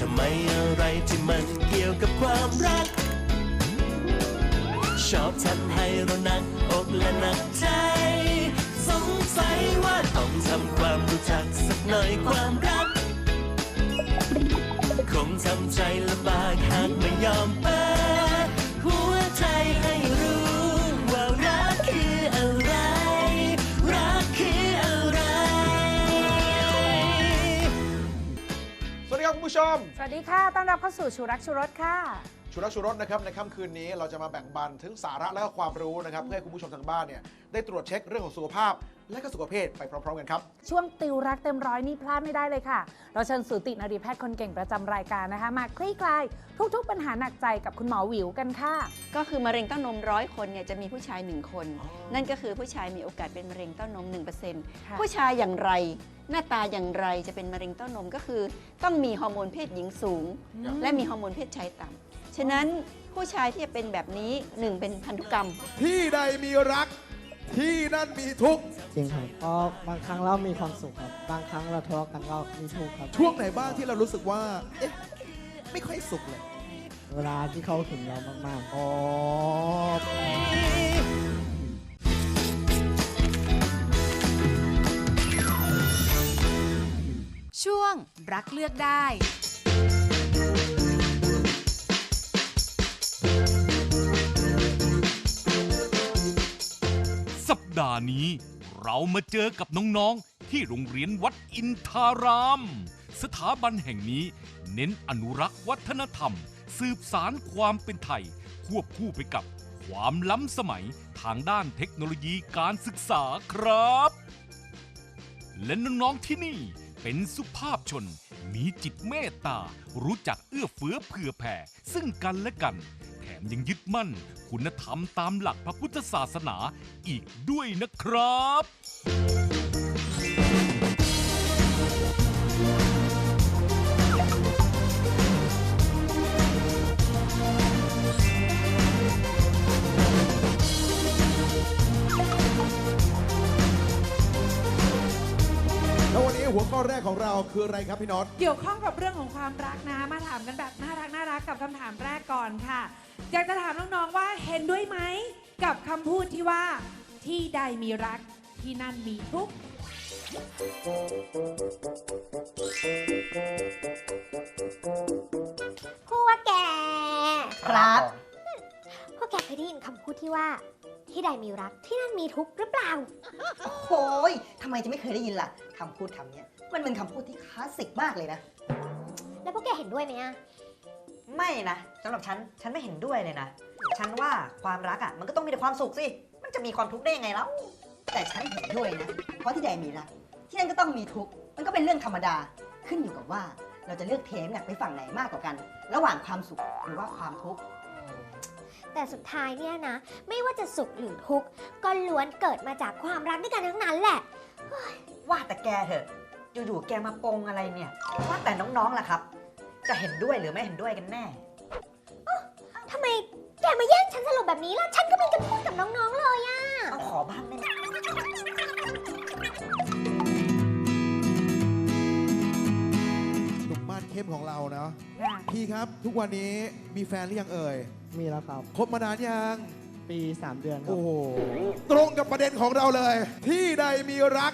ทำไมอะไรที่มันเกี่ยวกับความรัก ชอบทำให้เราหนักอกและหนักใจ สงสัยว่าต้องทำความรู้จักสักหน่อยความรัก คงทำใจลำบากหากไม่ยอมเปิด ผู้ชม สวัสดีค่ะ ต้อนรับเข้าสู่ชูรักชูรสค่ะ ชุรักชุรสนะครับในค่ำคืนนี้เราจะมาแบ่งปันถึงสาระและก็ความรู้นะครับเพื่อให้คุณผู้ชมทางบ้านเนี่ยได้ตรวจเช็คเรื่องของสุขภาพ และก็สุขภาพไปพร้อมๆกันครับ ช่วงติวรักเต็มร้อยนี่พลาดไม่ได้เลยค่ะ เราเชิญสูตินรีแพทย์คนเก่งประจำรายการนะคะ มาคลี่คลายทุกๆ ปัญหาหนักใจกับคุณหมอหวิวกันค่ะ ก็คือมะเร็งเต้านมร้อยคนเนี่ยจะมีผู้ชาย1คนอ๋อนั่นก็คือผู้ชายมีโอกาสเป็นมะเร็งเต้านม ค่ะ 1%ผู้ชายอย่างไร หน้าตาอย่างไรจะเป็นมะเร็งเต้านมก็คือ ต้องมีฮอร์โมนเพศหญิงสูง และมีฮอร์โมนเพศชายต่ำ ฉะนั้นผู้ชายที่จะเป็นแบบนี้หนึ่งเป็นพันธุกรรม ที่ใดมีรัก ที่นั่นมีทุกข์จริงครับเพราะบางครั้งเรามีความสุขครับ บางครั้งเราทะเลาะกันก็มีทุกข์ครับ ช่วงไหนบ้างที่เรารู้สึกว่า เอ๊ะ ไม่ค่อยสุขเลย เวลาที่เขาถึงเรามากอ๋อ ช่วงรักเลือกได้ ห์นี้ เรามาเจอกับน้องๆ ที่โรงเรียนวัดอินทาราม สถาบันแห่งนี้ เน้นอนุรักษ์วัฒนธรรม สืบสารความเป็นไทย ควบคู่ไปกับความล้ำสมัยทางด้านเทคโนโลยีการศึกษาครับ และน้องๆที่นี่เป็นสุภาพชน มีจิตเมตตา รู้จักเอื้อเฟื้อเผื่อแผ่ ซึ่งกันและกัน ยังยึดมั่น คุณธรรมตามหลักพระพุทธศาสนาอีกด้วยนะครับ แล้ววันนี้หัวข้อแรกของเราคืออะไรครับพี่น็อต เกี่ยวข้องกับเรื่องของความรักนะ มาถามกันแบบน่ารักน่ารักกับคำถามแรกก่อนค่ะ อยากจะถามน้องๆว่าเห็นด้วยไหมกับคำพูดที่ว่าที่ใดมีรักที่นั่นมีทุกข์พวกแก ครับพวกแกเคยได้ยินคำพูดที่ว่า ที่ใดมีรักที่นั่นมีทุกข์หรือเปล่า โอ้ยทำไมจะไม่เคยได้ยินล่ะคำพูดคำเนี้ย มันเป็นคำพูดที่คลาสสิกมากเลยนะ แล้วพวกแกเห็นด้วยไหมอะ ไม่นะสำหรับฉัน ฉันไม่เห็นด้วยเลยนะ ฉันว่าความรักอะ มันก็ต้องมีแต่ความสุขสิ มันจะมีความทุกข์ได้ยังไงแล้ว แต่ฉันเห็นด้วยนะ เพราะที่ใดมีรักที่นั่นก็ต้องมีทุกข์ มันก็เป็นเรื่องธรรมดา ขึ้นอยู่กับว่าเราจะเลือกเทมหนักไปฝั่งไหนมากกว่ากัน ระหว่างความสุขหรือว่าความทุกข์ แต่สุดท้ายเนี่ยนะ ไม่ว่าจะสุขหรือทุกข์ก็ล้วนเกิดมาจากความรักด้วยกันทั้งนั้นแหละ ว่าแต่แกเถอะ อยู่ๆ แกมาปงอะไรเนี่ย ว่าแต่น้องๆ ล่ะครับ จะเห็นด้วยหรือไม่เห็นด้วยกันแน่ ทำไมแกมาแย่งฉันสรุปแบบนี้ล่ะ ฉันก็มีกันพูดกับน้องๆเลยอะเอาขอบ้างได้ไหมหนุ่มมาดเข้มของเราเนาะค่ะพี่ครับทุกวันนี้มีแฟนหรือยังเอ่ยๆมีแล้วครับ คบมานานยังปี 3 เดือนครัโอ้บโหตรงกับประเด็นของเราเลย ที่ใดมีรัก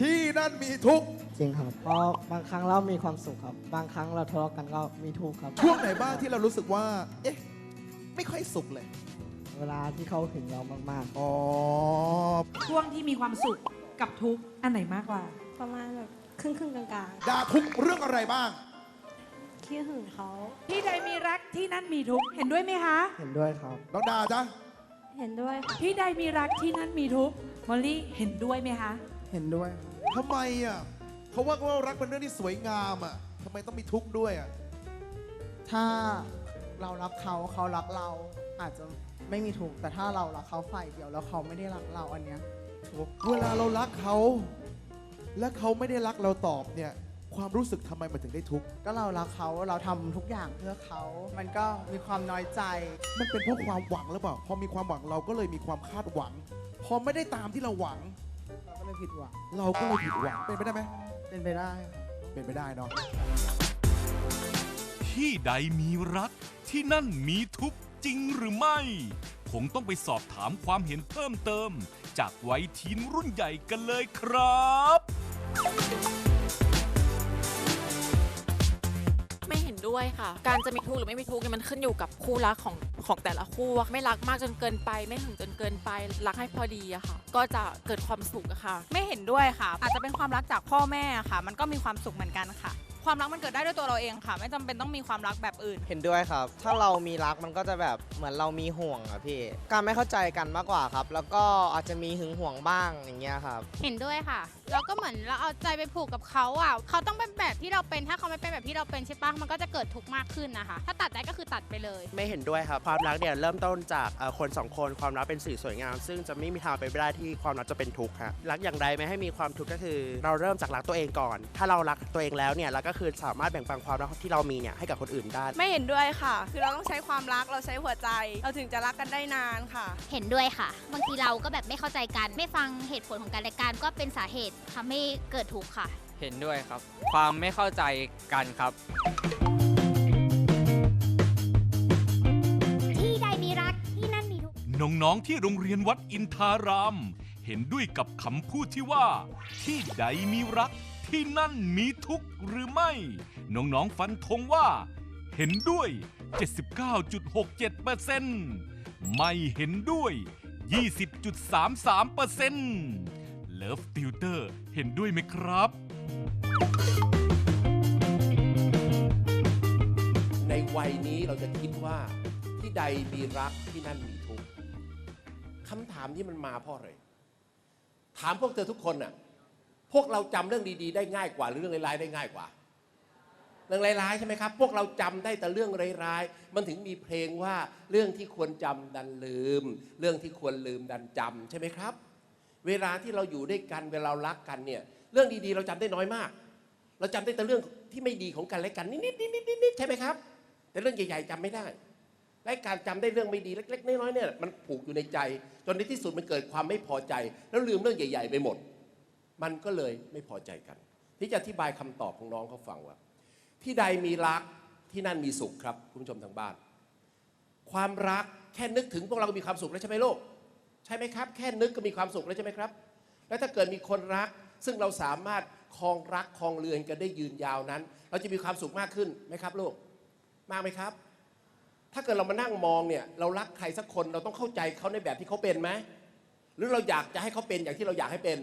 ที่นั่นมีทุกข์ จริงครับเพราะบางครั้งเรามีความสุขครับ บางครั้งเราทะเลาะกันก็มีทุกข์ครับ ช่วงไหนบ้างที่เรารู้สึกว่า เอ๊ะ ไม่ค่อยสุขเลย เวลาที่เขาถึงเรามากอ๋อ ช่วงที่มีความสุขกับทุกข์อันไหนมากกว่า ประมาณแบบครึ่งครึ่งๆกลางด่าทุกเรื่องอะไรบ้าง ๆขี้หึงเขาที่ใดมีรักที่นั่นมีทุกข์เห็นด้วยไหมคะ ๆ เห็นด้วยครับ น้องดาจ้ะเห็นด้วยค่ะ ที่ใดมีรักที่นั่นมีทุกข์มอลลี่เห็นด้วยไหมคะ เห็นด้วย ทำไมอะ เขาว่าว่ารักเป็นเรื่องที่สวยงามอะทำไมต้องมีทุกข์ด้วยอะถ้าเรารักเขาเขารักเราอาจจะไม่มีทุกข์แต่ถ้าเรารักเขาฝ่ายเดียวแล้วเขาไม่ได้รักเราอันเนี้ยทุกข์เวลาเรารักเขา และเขาไม่ได้รักเราตอบเนี่ย ความรู้สึกทำไมมันถึงได้ทุกข์ก็เรารักเขาเราทำทุกอย่างเพื่อเขา มันก็มีความน้อยใจ มันเป็นเพราะความหวังหรือเปล่าพอมีความหวังเราก็เลยมีความคาดหวัง พอไม่ได้ตามที่เราหวัง เราก็เลยผิดหวัง เราก็เลยผิดหวังเป็นไปได้ไหม เป็นไปได้ครับเป็นไปได้เนาะที่ใดมีรักที่นั่นมีทุกข์จริงหรือไม่ คงต้องไปสอบถามความเห็นเพิ่มเติม จากไวยทีนรุ่นใหญ่กันเลยครับ ด้วยค่ะ การจะมีทุกข์หรือไม่มีทุกข์เนี่ยมันขึ้นอยู่กับคู่รักของของแต่ละคู่อะไม่รักมากจนเกินไป ไม่หึงจนเกินไป รักให้พอดีอะค่ะ ก็จะเกิดความสุขอะค่ะ ไม่เห็นด้วยค่ะ อาจจะเป็นความรักจากพ่อแม่ค่ะ มันก็มีความสุขเหมือนกันค่ะ ความรักมันเกิดได้ด้วยตัวเราเองค่ะ ไม่จำเป็นต้องมีความรักแบบอื่น เห็นด้วยครับ ถ้าเรามีรักมันก็จะแบบเหมือนเรามีห่วงอะพี่ การไม่เข้าใจกันมากกว่าครับ แล้วก็อาจจะมีหึงห่วงบ้างอย่างเงี้ยครับ เห็นด้วยค่ะ แล้วก็เหมือนเราเอาใจไปผูกกับเขาอะเขาต้องเป็นแบบที่เราเป็นถ้าเขาไม่เป็นแบบที่เราเป็นใช่ปะมันก็จะเกิดทุกข์มากขึ้นนะคะ ถ้าตัดใจก็คือตัดไปเลย ไม่เห็นด้วยครับความรักเนี่ยเริ่มต้นจากเอ่อคนสองคนความรักเป็นสิ่งสวยงาม ซึ่งจะไม่มีทางไปนไม่ได้ที่ความรักจะเป็นทุกข์ฮะรักอย่างใดไม่ให้มีความทุกข์ก็คือ เราเริ่มจากรักตัวเองก่อน ถ้าเรารักตัวเองแล้วเนี่ยเราก็คือสามารถแบ่งปันความรักที่เรามีเนี่ยให้กับคนอื่นได้ ไม่เห็นด้วยค่ะ คือเราต้องใช้ความรักเราใช้หัวใจ เราถึงจะรักกันได้นานค่ะ เห็นด้วยค่ะ บางทีเราก็แบบไม่เข้าใจกัน ไม่ฟังเหตุผลของกันและกันก็เป็นสาเหตุทำให้เกิดทุกข์ค่ะ เห็นด้วยครับ ความไม่เข้าใจกันครับ ที่ใดมีรักที่นั่นมีทุกข์น้องๆที่โรงเรียนวัดอินทาราม เห็นด้วยกับคำพูดที่ว่า ที่ใดมีรักที่นั่นมีทุกข์หรือไม่ น้องๆฟันธงว่า เห็นด้วย 79.67%ไม่เห็นด้วย 20.33% เลิฟติวเตอร์เห็นด้วยไหมครับ ในวัยนี้เราจะคิดว่าที่ใดมีรักที่นั่นมีทุกข์คำถามที่มันมาเพราะอะไรถามพวกเธอทุกคนน่ะ พวกเราจำเรื่องดีๆ ได้ง่ายกว่าหรือเรื่องร้ายๆได้ง่ายกว่า เรื่องร้ายๆใช่ไหมครับ พวกเราจำได้แต่เรื่องร้ายๆ มันถึงมีเพลงว่าเรื่องที่ควรจำดันลืม เรื่องที่ควรลืมดันจำใช่ไหมครับ เวลาที่เราอยู่ด้วยกันเวลาเรารักกันเนี่ยเรื่องดีๆ เราจำได้น้อยมาก เราจำได้แต่เรื่องที่ไม่ดีของกันและกันนิดๆนิดๆใช่ไหมครับ แต่เรื่องใหญ่ๆจำไม่ได้และการจำได้เรื่องไม่ดีเล็กๆน้อยๆเนี่ยมันผูกอยู่ในใจ จนในที่สุดมันเกิดความไม่พอใจ แล้วลืมเรื่องใหญ่ ๆ ไปหมด มันก็เลยไม่พอใจกัน ที่จะอธิบายคำตอบของน้องเขาฟังว่า ที่ใดมีรักที่นั่นมีสุขครับคุณผู้ชมทางบ้าน ความรักแค่นึกถึงพวกเราก็มีความสุขแล้วใช่ไหมโลก ช่ไหมครับ แค่นึกก็มีความสุขแล้วใช่ไหมครับ แล้วถ้าเกิดมีคนรัก ซึ่งเราสามารถครองรักครองเรือนกันได้ยืนยาวนั้น เราจะมีความสุขมากขึ้นไหมครับลูกมากไหมครับ ถ้าเกิดเรามานั่งมองเนี่ยเรารักใครสักคนเราต้องเข้าใจเขาในแบบที่เขาเป็นไหมหรือเราอยากจะให้เขาเป็นอย่างที่เราอยากให้เป็น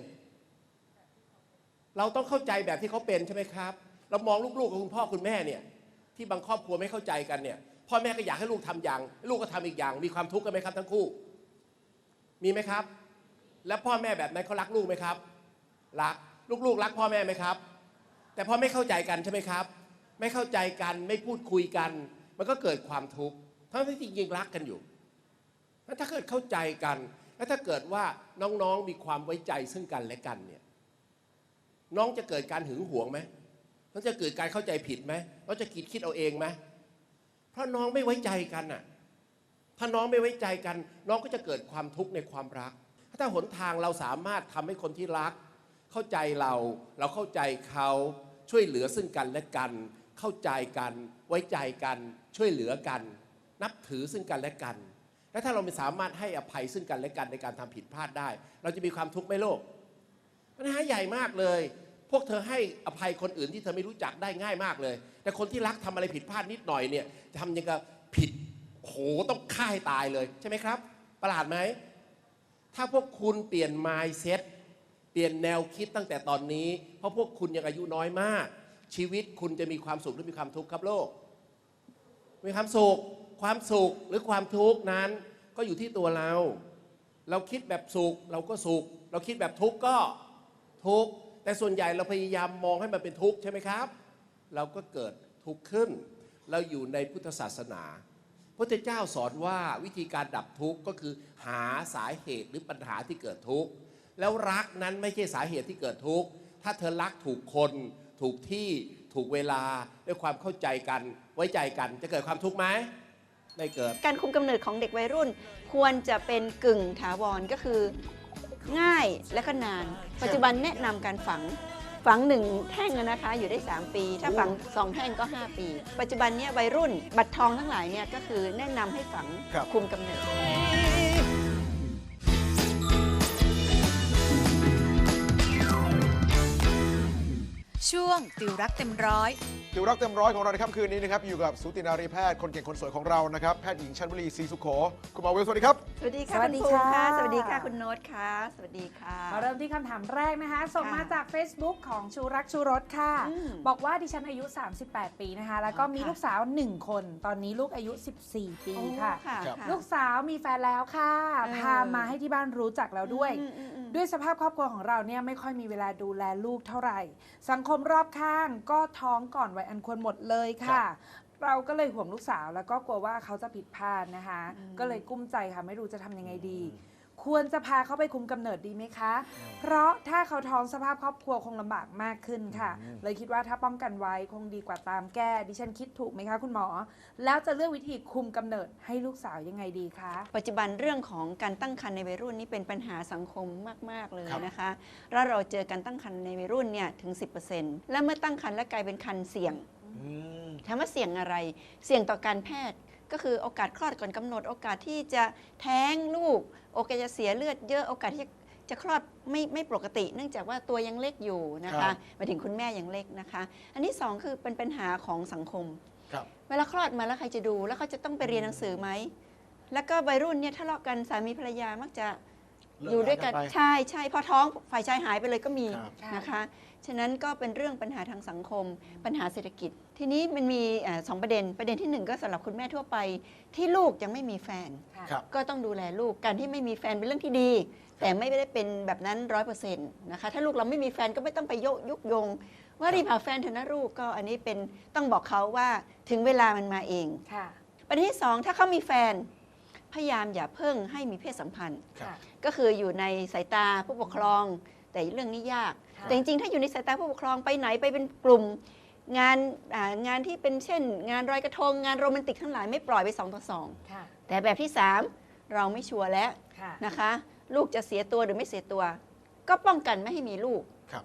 เราต้องเข้าใจแบบที่เขาเป็นใช่ไหมครับ เรามองลูกๆกับคุณพ่อคุณแม่เนี่ยที่บางครอบครัวไม่เข้าใจกันเนี่ยพ่อแม่ก็อยากให้ลูกทำอย่าง ลูกก็ทำอีกอย่าง มีความทุกข์กันไหมครับทั้งคู่ มีไหมครับ แล้วพ่อแม่แบบนั้นเขารักลูกไหมครับ รัก ลูกๆ รักพ่อแม่ไหมครับ แต่พ่อไม่เข้าใจกันใช่ไหมครับ ไม่เข้าใจกันไม่พูดคุยกัน มันก็เกิดความทุกข์ทั้งที่จริงๆรักกันอยู่แล้วถ้าเกิดเข้าใจกัน แล้วถ้าเกิดว่าน้องๆมีความไว้ใจซึ่งกันและกันเนี่ยน้องจะเกิดการหึงหวงไหมน้องจะเกิดการเข้าใจผิดไหมน้องจะคิดคิดเอาเองไหมเพราะน้องไม่ไว้ใจกันน่ะ ถ้าน้องไม่ไว้ใจกัน น้องก็จะเกิดความทุกข์ในความรัก ถ้าหนทางเราสามารถทำให้คนที่รัก เข้าใจเราเราเข้าใจเขาช่วยเหลือซึ่งกันและกัน เข้าใจกัน ไว้ใจกัน ช่วยเหลือกัน นับถือซึ่งกันและกัน และถ้าเราไม่สามารถให้อภัยซึ่งกันและกันในการทำผิดพลาดได้ เราจะมีความทุกข์ไหมโลกปัญหาใหญ่มากเลย พวกเธอให้อภัยคนอื่นที่เธอไม่รู้จักได้ง่ายมากเลย แต่คนที่รักทำอะไรผิดพลาดนิดหน่อยเนี่ยทำยังกับผิด โหต้องฆ่าให้ตายเลย ใช่ไหมครับ ประหลาดไหม ถ้าพวกคุณเปลี่ยน mindset เปลี่ยนแนวคิดตั้งแต่ตอนนี้ เพราะพวกคุณยังอายุน้อยมาก ชีวิตคุณจะมีความสุขหรือมีความทุกข์ครับโลก มีความสุข ความสุขหรือความทุกข์นั้น ก็อยู่ที่ตัวเรา เราคิดแบบสุขเราก็สุข เราคิดแบบทุกข์ก็ทุกข์แต่ส่วนใหญ่เราพยายามมองให้มันเป็นทุกข์ใช่ไหมครับ เราก็เกิดทุกข์ขึ้น เราอยู่ในพุทธศาสนา พระเจ้าสอนว่าวิธีการดับทุกข์ก็คือหาสาเหตุหรือปัญหาที่เกิดทุกข์แล้วรักนั้นไม่ใช่สาเหตุที่เกิดทุกข์ถ้าเธอรักถูกคน ถูกที่ถูกเวลาด้วยความเข้าใจกันไว้ใจกันจะเกิดความทุกข์ไหมไม่เกิด การคุมกำเนิดของเด็กวัยรุ่น ควรจะเป็นกึ่งถาวรก็คือ ง่ายและก็นาน ปัจจุบันแนะนำการฝัง ฝังหนึ่งแท่งอะนะคะอยู่ได้ 3 ปี ถ้าฝังสองแท่งก็ 5 ปี ปัจจุบันเนี่ยวัยรุ่นบัตรทองทั้งหลายเนี่ยก็คือแนะนำให้ฝังครับ คุมกำเนิด ช่วงติวรักเต็มร้อย ติวรักเต็มร้อยของเราในค่ำคืนนี้นะครับอยู่กับสูตินารีแพทย์คนเก่งคนสวยของเรานะครับแพทย์หญิงชันบุรีศรีสุโขคุณหมอเวลสวัสดีครับ สวัสดีค่ะสวัสดีณภูมิค่ะ สวัสดีค่ะคุณโน้ตค่ะ สวัสดีค่ะ มาเริ่มที่คำถามแรกนะคะ ส่งมาจาก Facebook ของชูรักชูรสค่ะ อืมบอกว่าดิฉันอายุ 38 ปีนะคะ แล้วก็อ๋อมีค่ะ ลูกสาว 1 คน ตอนนี้ลูกอายุ 14 ปีโอ้ค่ะ ค่ะครับลูกสาวมีแฟนแล้วค่ะ เออพามาให้ที่บ้านรู้จักแล้วด้วย อืมอืมอืม ด้วยสภาพครอบครัวของเราเนี่ยไม่ค่อยมีเวลาดูแลลูกเท่าไหร่ สังคมรอบข้างก็ท้องก่อนวัยอันควรหมดเลยค่ะ เราก็เลยห่วงลูกสาวแล้วก็กลัวว่าเขาจะผิดพลาดนะคะ ก็เลยกุ้มใจค่ะไม่รู้จะทำยังไงดี ควรจะพาเขาไปคุมกำเนิดดีไหมคะ เพราะถ้าเขาท้องสภาพครอบครัวคงลำบากมากขึ้นค่ะ อืม เลยคิดว่าถ้าป้องกันไว้คงดีกว่าตามแก้ ดิฉันคิดถูกไหมคะ คุณหมอ แล้วจะเลือกวิธีคุมกำเนิดให้ลูกสาวยังไงดีคะ ปัจจุบันเรื่องของการตั้งครรภ์ในวัยรุ่นนี่เป็นปัญหาสังคมมาก ๆ เลยครับนะคะ แล้วเราเจอการตั้งครรภ์ในวัยรุ่นเนี่ยถึง 10%และเมื่อตั้งครรภ์และกลายเป็นครรภ์เสี่ยงอืมถามว่าเสี่ยงอะไร เสี่ยงต่อการแพทย์ ก็คือโอกาสคลอดก่อนกำหนด โอกาสที่จะแท้งลูก โอกาสจะเสียเลือดเยอะโอกาสที่จะคลอดไม่ไม่ปกติ เนื่องจากว่าตัวยังเล็กอยู่นะครัคะบหมายถึงคุณแม่ยังเล็กนะคะ อันที่สองคือเป็นปัญหาของสังคมครับเวลาคลอดมาแล้วใครจะดู แล้วเขาจะต้องไปเรียนหนังสือไหมแล้วก็วัยรุ่นเนี่ยทะเลาะกันสามีภรรยามักจะเลิกอยู่ด้วยกันรากันไปใช่ใช่พอท้องฝ่ายชายหายไปเลยก็มีครับนะคะ ฉะนั้นก็เป็นเรื่องปัญหาทางสังคม ปัญหาเศรษฐกิจ ทีนี้มันมีเอ่อสองประเด็นประเด็นที่หนึ่งก็สำหรับคุณแม่ทั่วไปที่ลูกยังไม่มีแฟนครับ ก็ต้องดูแลลูกการที่ไม่มีแฟนเป็นเรื่องที่ดี แต่ไม่ได้เป็นแบบนั้นร้อยเปอร์เซ็นต์นะคะถ้าลูกเราไม่มีแฟนก็ไม่ต้องไปโยกยุกยง ว่ารีบหาแฟนเถอะนะลูกก็อันนี้เป็นต้องบอกเขาว่าถึงเวลามันมาเอง ค่ะ ประเด็นที่สองถ้าเขามีแฟน พยายามอย่าเพิ่งให้มีเพศสัมพันธ์ครับก็คืออยู่ในสายตาผู้ปกครอง แต่เรื่องนี้ยาก ค่ะ แต่จริงๆ ถ้าอยู่ในสายตาผู้ปกครองไปไหนไปเป็นกลุ่ม งานอ่างานที่เป็นเช่น งานรอยกระทงงานโรแมนติกทั้งหลายไม่ปล่อยไปสองต่อสองค่ะแต่แบบที่ 3 เราไม่ชัวร์แล้วค่ะนะคะ ลูกจะเสียตัวหรือไม่เสียตัว ก็ป้องกันไม่ให้มีลูก ครับ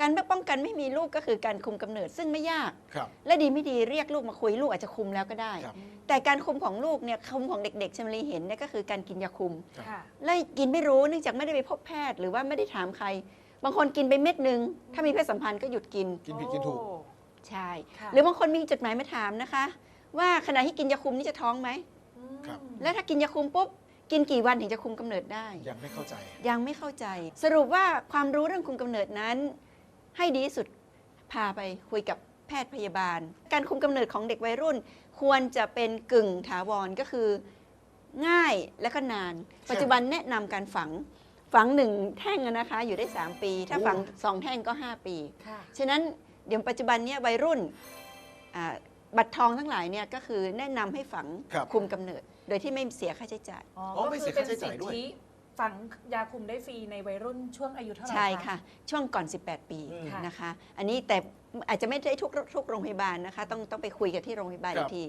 การไม่ป้องกันไม่มีลูกก็คือการคุมกำเนิดซึ่งไม่ยาก ครับ และดีไม่ดีเรียกลูกมาคุยลูกอาจจะคุมแล้วก็ได้ ครับ แต่การคุมของลูกเนี่ยคุมของเด็กๆชมรีเห็นเนี่ยก็คือการกินยาคุม ค่ะ และกินไม่รู้เนื่องจากไม่ได้ไปพบแพทย์หรือว่าไม่ได้ถามใคร บางคนกินไปเม็ดหนึ่งถ้ามีเพศสัมพันธ์ก็หยุดกิน กินผิดกินถูก โอ้ ใช่ค่ะหรือบางคนมีจดหมายมาถามนะคะ ว่าขณะที่กินยาคุมนี่จะท้องไหม ครับ แล้วถ้ากินยาคุมปุ๊บ กินกี่วันถึงจะคุมกำเนิดได้ ยังไม่เข้าใจ ยังไม่เข้าใจ สรุปว่าความรู้เรื่องคุมกำเนิดนั้น ให้ดีที่สุดพาไปคุยกับแพทย์พยาบาล การคุมกำเนิดของเด็กวัยรุ่น ควรจะเป็นกึ่งถาวรก็คือ ง่ายและก็นาน ปัจจุบันแนะนำการฝังฝังหนึ่งแท่งอะนะคะ อยู่ได้ 3 ปี ถ้าฝังสองแท่งก็ 5 ปี ค่ะ ฉะนั้น เดี๋ยวปัจจุบันเนี้วัยรุ่นอ่าบัตรทองทั้งหลายเนี่ยก็คือแนะนำให้ฝังครับคุมกำเนิด โดยที่ไม่เสียค่าใช้จ่ายอ๋ออ๋อก็ไม่คืเสีอยเป็นค่าใช้สิจ่ายทด้วยธิฝังยาคุมได้ฟรีในวัยรุ่นช่วงอายุเท่าไหร่ใช่ค่ะ ช่วงก่อน 18 ปีอืมนะคะ อันนี้แต่อาจจะไม่ได้ทุกทุกโรงพยาบาลนะคะ ต้องต้องไปคุยกันที่โรงพยาบาลครัอีบกที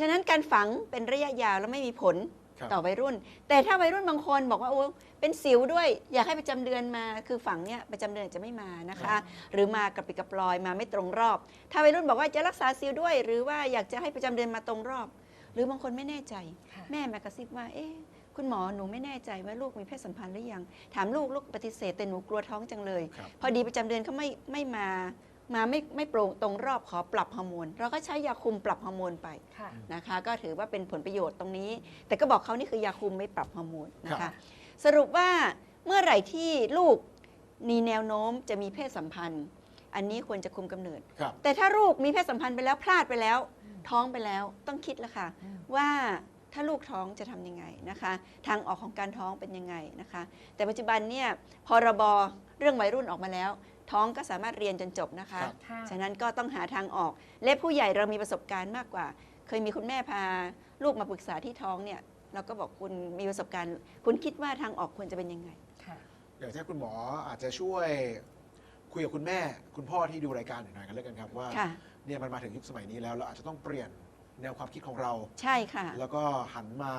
ฉะนั้นการฝังเป็นระยะยาวแล้วไม่มีผล ครับ ต่อวัยรุ่น แต่ถ้าวัยรุ่นบางคนบอกว่าโอ้เป็นสิวด้วย อยากให้ประจำเดือนมาคือฝังเนี่ยประจำเดือนอาจจะไม่มานะคะหรือมากระปิดกระปลอยมาไม่ตรงรอบ ถ้าวัยรุ่นบอกว่าจะรักษาสิวด้วย หรือว่าอยากจะให้ประจำเดือนมาตรงรอบ หรือบางคนไม่แน่ใจ ค่ะ แม่มากระซิบว่าเอ๊ะคุณหมอหนูไม่แน่ใจว่าลูกมีเพศสัมพันธ์หรือยัง ถามลูกลูกปฏิเสธแต่หนูกลัวท้องจังเลย ครับ พอดีประจำเดือนเขาไม่ไม่มา มาไม่ไม่โปร่งตรงรอบขอปรับฮอร์โมนเราก็ใช้ยาคุมปรับฮอร์โมนไปค่ะ นะคะ ก็ถือว่าเป็นผลประโยชน์ตรงนี้ แต่ก็บอกเขานี่คือยาคุมไม่ปรับฮอร์โมนนะครัคะ บ สรุปว่าเมื่อไหร่ที่ลูกมีแนวโน้มจะมีเพศสัมพันธ์ อันนี้ควรจะคุมกำเนิด ครับ แต่ถ้าลูกมีเพศสัมพันธ์ไปแล้วพลาดไปแล้วท้องไปแล้วต้องคิดแล้วค่ะว่าถ้าลูกท้องจะทำยังไงนะคะ ทางออกของการท้องเป็นยังไงนะคะ แต่ปัจจุบันเนี่ยพรบเรื่องวัยรุ่นออกมาแล้ว ท้องก็สามารถเรียนจนจบนะคะ ครับ ค่ะ ฉะนั้นก็ต้องหาทางออก และผู้ใหญ่เรามีประสบการณ์มากกว่า เคยมีคุณแม่พาลูกมาปรึกษาที่ท้องเนี่ย เราก็บอกคุณมีประสบการณ์ คุณคิดว่าทางออกควรจะเป็นยังไง ค่ะอยากจะให้คุณหมออาจจะช่วยคุยกับคุณแม่ คุณพ่อที่ดูรายการหน่อยกันแล้วกันครับว่าค่ะ เนี่ยมันมาถึงยุคสมัยนี้แล้วเราอาจจะต้องเปลี่ยนแนวความคิดของเรา ใช่ค่ะ แล้วก็หันมา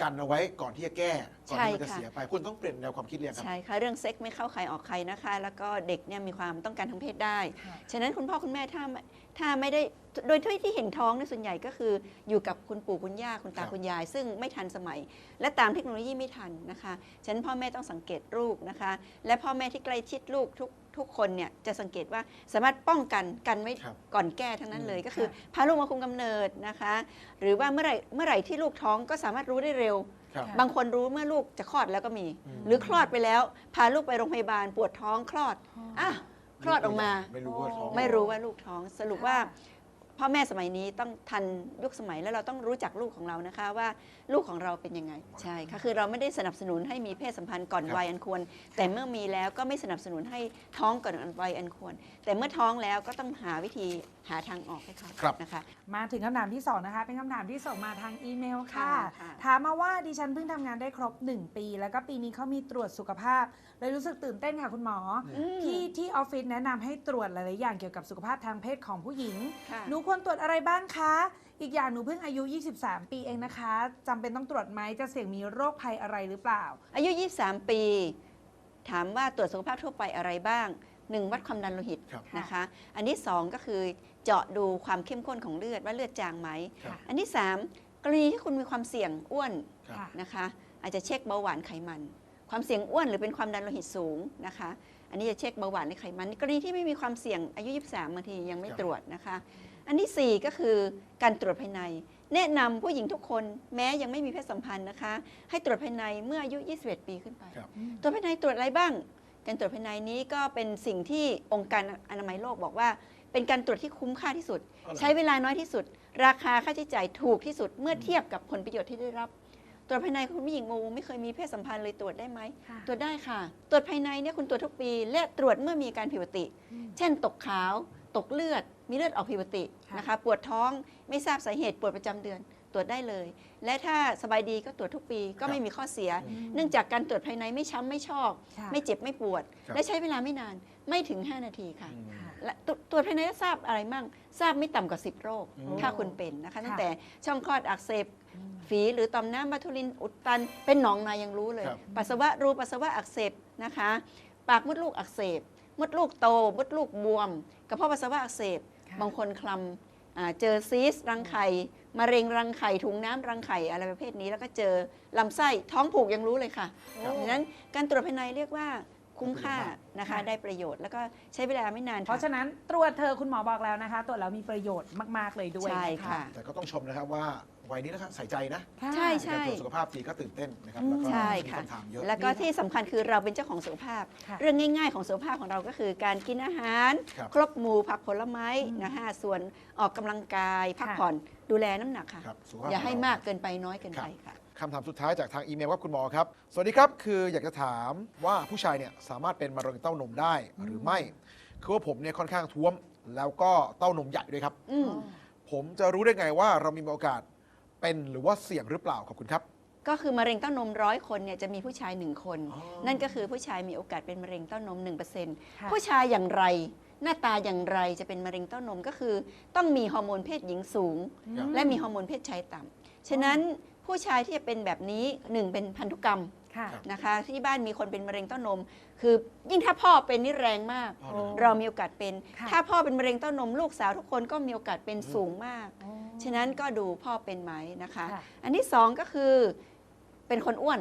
กันเอาไว้ก่อนที่จะแก้ ก่อนที่มันจะใช่ค่ะเสียไป คุณต้องเปลี่ยนแนวความคิดเลยครับ ใช่ค่ะ เรื่องเซ็กไม่เข้าใครออกใครนะคะ แล้วก็เด็กเนี่ยมีความต้องการทางเพศได้ ฉะนั้นคุณพ่อคุณแม่ถ้าถ้าไม่ได้โดยที่ที่เห็นท้องในยส่วนใหญ่ก็คืออยู่กับคุณปู่คุณย่าคุณตาครับคุณยาย ซึ่งไม่ทันสมัย และตามเทคโนโลยีไม่ทันนะคะ ฉะนั้นพ่อแม่ต้องสังเกตลูกนะคะ และพ่อแม่ที่ใกล้ชิดลูกทุก ทุกคนเนี่ยจะสังเกตว่าสามารถป้องกันกันไว้ก่อนแก้ทั้งนั้นเลย ก็คือพาลูกมาคุมกำเนิดนะคะ หรือว่าเมื่อไหร่เมื่อไหร่ที่ลูกท้องก็สามารถรู้ได้เร็ว ครับ บางคนรู้เมื่อลูกจะคลอดแล้วก็มีหรือคลอดไปแล้ว พาลูกไปโรงพยาบาลปวดท้องคลอดอะคลอดออกมา ไม่รู้ว่าท้อง ไม่รู้ว่าลูกท้องสรุปว่า พ่อแม่สมัยนี้ต้องทันยุคสมัยแล้วเราต้องรู้จักลูกของเรานะคะว่าลูกของเราเป็นยังไงใช่ค่ะคือเราไม่ได้สนับสนุนให้มีเพศสัมพันธ์ก่อนครับวัยอันควร แต่เมื่อมีแล้วก็ไม่สนับสนุนให้ท้องก่อนวัยอันควร แต่เมื่อท้องแล้วก็ต้องหาวิธีหาทางออกให้เขาครับนะคะ มาถึงคำถามที่ 2 นะคะ เป็นคำถามที่ส่งมาทางอีเมลค่ะ ค่ะค่ะถามมาว่าดิฉันเพิ่งทำงานได้ครบ 1 ปี แล้วก็ปีนี้เขามีตรวจสุขภาพ เลยรู้สึกตื่นเต้นค่ะคุณหมออมที่ที่ออฟฟิศแนะนำให้ตรวจหลายๆอย่างเกี่ยวกับสุขภาพทางเพศของผู้หญิง ค่ะ หนูควรตรวจอะไรบ้างคะ อีกอย่างหนูเพิ่งอายุ 23 ปีเองนะคะจำเป็นต้องตรวจไหมจะเสี่ยงมีโรคภัยอะไรหรือเปล่า อายุ 23 ปี ถามว่าตรวจสุขภาพทั่วไปอะไรบ้าง 1 วัดความดันโลหิตครับ นะคะ อันที่ 2 ก็คือเจาะดูความเข้มข้นของเลือดว่าเลือดจางไหม ครับ อันที่ 3 กรณีที่คุณมีความเสี่ยงอ้วนครับนะคะ อาจจะเช็คเบาหวานไขมัน ความเสี่ยงอ้วนหรือเป็นความดันโลหิตสูงนะคะ อันนี้จะเช็คเบาหวานและไขมันกรณีที่ไม่มีความเสี่ยงอายุ 23บางทียังไม่ครับ ตรวจนะคะ อันที่ 4 ก็คือการตรวจภายใน แนะนำผู้หญิงทุกคนแม้ยังไม่มีเพศสัมพันธ์นะคะ ให้ตรวจภายในเมื่ออายุ 21 ปีขึ้นไปครับตรวจภายในตรวจอะไรบ้าง การตรวจภายในนี้ก็เป็นสิ่งที่องค์การอนามัยโลกบอกว่า เป็นการตรวจที่คุ้มค่าที่สุดอ๋อเหรอใช้เวลาน้อยที่สุด ราคาค่าใช้จ่ายถูกที่สุดเมื่อเทียบกับผลประโยชน์ที่ได้รับตรวจภายในคุณผู้หญิงโมไม่เคยมีเพศสัมพันธ์เลยตรวจได้ไหมค่ะตรวจได้ค่ะ ตรวจภายในเนี่ยคุณตรวจทุกปี และตรวจเมื่อมีอาการผิดปกติ เช่นตกขาว ตกเลือด มีเลือดออกผิดปกตินะคะ ปวดท้องไม่ทราบสาเหตุปวดประจำเดือนตรวจได้เลย และถ้าสบายดีก็ตรวจทุกปีก็ไม่มีข้อเสีย เนื่องจากการตรวจภายในไม่ช้ำไม่ชอกค่ะไม่เจ็บไม่ปวดครับและใช้เวลาไม่นานไม่ถึง 5 นาทีค่ะอืมและตรวตรวจภายในก็ทราบอะไรมั่ง ทราบไม่ต่ำกว่า 10 โรคอืมถ้าคุณเป็นนะคะค่ะตั้งแต่ช่องคลอดอักเสบฝีหรือต่อมน้ำบาทูลินอุดตัน เป็นหนองในยังรู้เลยครับปัสสาวะรูปัสสาวะอักเสบนะคะ ปากมดลูกอักเสบ มดลูกโต มดลูกบวม กระเพาะปัสสาวะอักเสบค่ะบางคนคลำอ่าเจอซีสต์รังไข่มะเร็งรังไข่ถุงน้ำรังไข่อะไรประเภทนี้ แล้วก็เจอลำไส้ท้องผูกยังรู้เลยค่ะดังนั้นการตรวจภายในเรียกว่า คุ้มค่านะคะค่ะได้ประโยชน์แล้วก็ใช้เวลาไม่นานเพราะฉะนั้นตรวจเธอะคุณหมอบอกแล้วนะคะ ตรวจแล้วมีประโยชน์มาก ๆ เลยด้วยใช่นค่ะ แต่ก็ต้องชมนะครับว่าวัยนี้นะครับใส่ใจนะค่ะใช่ ในการตรวจสุขภาพทีก็ตื่นเต้นนะครับแล้วก็ใช่มีค่ะ คำถามเยอะ แล้วก็ที่สำคัญคือเราเป็นเจ้าของสุขภาพ ค่ะ เรื่องง่าย ๆ ของสุขภาพของเราก็คือการกินอาหาร ครับครบหมู่ผักผลไม้นะคะส่วนออกกำลังกาย พักค่ะ ผ่อนดูแลน้ำหนักค่ะ ครับสุขภาพอย่าให้ของเรามากเกินไปน้อยเกินไปค่ะ คำถามสุดท้ายจากทางอีเมลครับคุณหมอครับ สวัสดีครับ คืออยากจะถามว่าผู้ชายเนี่ยสามารถเป็นมะเร็งเต้านมได้หรือไม่ คือว่าผมเนี่ยค่อนข้างท้วม แล้วก็เต้านมใหญ่ด้วยครับ อืมผมจะรู้ได้ไงว่าเรามีโอกาสเป็นหรือว่าเสี่ยงหรือเปล่าขอบคุณครับ ก็คือมะเร็งเต้านมร้อยคนเนี่ยจะมีผู้ชายหนึ่งคน อ๋อ นั่นก็คือผู้ชายมีโอกาสเป็นมะเร็งเต้านมค่ะ1%ผู้ชายอย่างไร หน้าตาอย่างไรจะเป็นมะเร็งเต้านมก็คือ ต้องมีฮอร์โมนเพศหญิงสูงครับและมีฮอร์โมนเพศชายต่ำฉะนั้น ผู้ชายที่จะเป็นแบบนี้หนึ่งเป็นพันธุกรรมค่ะ นะคะ ที่บ้านมีคนเป็นมะเร็งเต้านม คือยิ่งถ้าพ่อเป็นนี่แรงมาก อ๋อเหรอ เรามีโอกาสเป็น ค่ะ ถ้าพ่อเป็นมะเร็งเต้านม ลูกสาวทุกคนก็มีโอกาสเป็นสูงมาก อ๋อ ฉะนั้นก็ดูพ่อเป็นไหมนะคะ ค่ะ อันที่สองก็คือเป็นคนอ้วน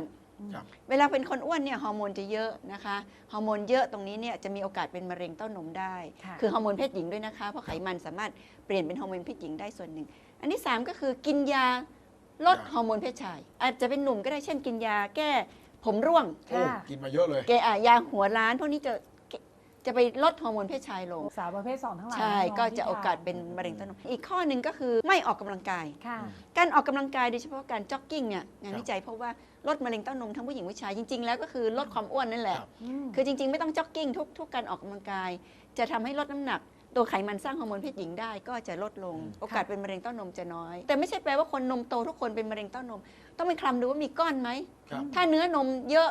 ครับ เวลาเป็นคนอ้วนเนี่ยฮอร์โมนจะเยอะนะคะ ฮอร์โมนเยอะตรงนี้เนี่ยจะมีโอกาสเป็นมะเร็งเต้านมได้ ค่ะ คือฮอร์โมนเพศหญิงด้วยนะคะ เพราะไขมันสามารถเปลี่ยนเป็นฮอร์โมนเพศหญิงได้ส่วนหนึ่ง อันที่สามก็คือกินยา ลดครับฮอร์โมนเพศชาย อาจจะเป็นหนุ่มก็ได้เช่นกินยาแก้ผมร่วงโอ้กินมาเยอะเลย แกอะยาหัวล้านพวกนี้จะจะไปลดฮอร์โมนเพศชายลง สาวประเภทสองทั้งหลายใช่น้งๆก็ที่จะโอกาสเป็นมะเร็งเต้านมอีกข้อหนึ่งก็คือไม่ออกกำลังกาย ค่ะ การออกกำลังกายโดยเฉพาะการจ็อกกิ้งเนี่ยงานครับ วิจัยพบว่าลดมะเร็งเต้านมทั้งผู้หญิงผู้ชายจริง ๆ แล้วก็คือลดความอ้วนนั่นแหละครับคือจริง ๆ ไม่ต้องจ็อกกิ้งทุกทุกการออกกำลังกาย จะทำให้ลดน้ำหนัก ตัวไขมันสร้างฮอร์โมนเพศหญิงได้ก็จะลดลง โอกาสเป็นมะเร็งเต้านมจะน้อย แต่ไม่ใช่แปลว่าคนนมโตทุกคนเป็นมะเร็งเต้านม ต้องไปคลำดูว่ามีก้อนไหม ครับถ้าเนื้อนมเยอะ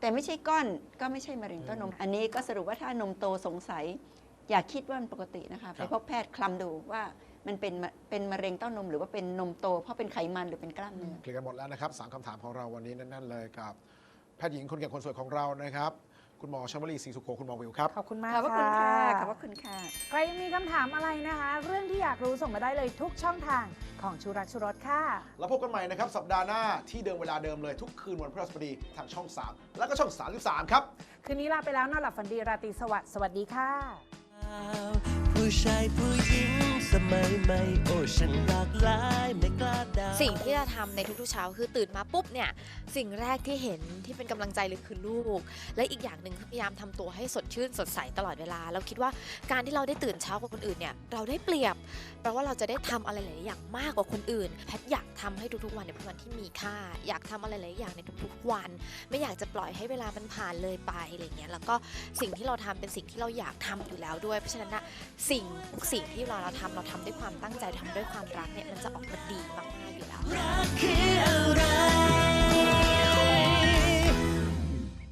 แต่ไม่ใช่ก้อนก็ไม่ใช่มะเร็งเต้านม อันนี้ก็สรุปว่าถ้านมโตสงสัย อย่าคิดว่ามันปกตินะคะ ไปพบแพทย์คลำดูว่ามันเป็นมะเป็นมะเร็งเต้านม หรือว่าเป็นนมโต เพราะเป็นไขมันหรือเป็นกล้ามเนื้อ เคลียร์กันหมดแล้วนะครับสามคำถามของเราวันนี้แน่นๆเลยกับ แพทย์หญิงคนเก่งคนสวยของเรานะครับ คุณหมอชมรีศรีสุโขคุณหมอวิวครับ ขอบคุณมากขอบพระคุณค่ะค่ะ ขอบพระคุณค่ะ ใครมีคำถามอะไรนะคะ เรื่องที่อยากรู้ส่งมาได้เลยทุกช่องทางของชูรักชูรสค่ะ แล้วพบกันใหม่นะครับ สัปดาห์หน้าที่เดิมเวลาเดิมเลยทุกคืนวันพฤหัสบดีทางช่อง 3 แล้วก็ช่อง 33 ครับ คืนนี้ลาไปแล้วนอนหลับฝันดีราตรีสวัสดิ์สวัสดีค่ะ ผู้ชายผู้หญิงสมัยใหม่โอ้ฉันหลากหลายไม่กล้าเดา สิ่งที่จะทำในทุกๆเช้าคือตื่นมาปุ๊บเนี่ยสิ่งแรกที่เห็นที่เป็นกำลังใจเลยคือลูก และอีกอย่างหนึ่งคือพยายามทำตัวให้สดชื่นสดใสตลอดเวลา เราคิดว่าการที่เราได้ตื่นเช้ากว่าคนอื่นเนี่ยเราได้เปรียบแปลว่าเราจะได้ทำอะไรหลายๆอย่างมากกว่าคนอื่นแพทอยากทำให้ทุกๆวันเนี่ยเป็นวันที่มีค่า อยากทำอะไรหลายๆอย่างในทุกๆวัน ไม่อยากจะปล่อยให้เวลามันผ่านเลยไปอะไรเงี้ยแล้วก็สิ่งที่เราทำเป็นสิ่งที่เราอยากทำอยู่แล้วด้วย เพราะฉะนั้นนะสิ่งทุกสิ่งที่เราเราทำเราทำด้วยความตั้งใจทำด้วยความรักเนี่ยมันจะออกมาดีมากๆอยู่แล้วรักคืออะไร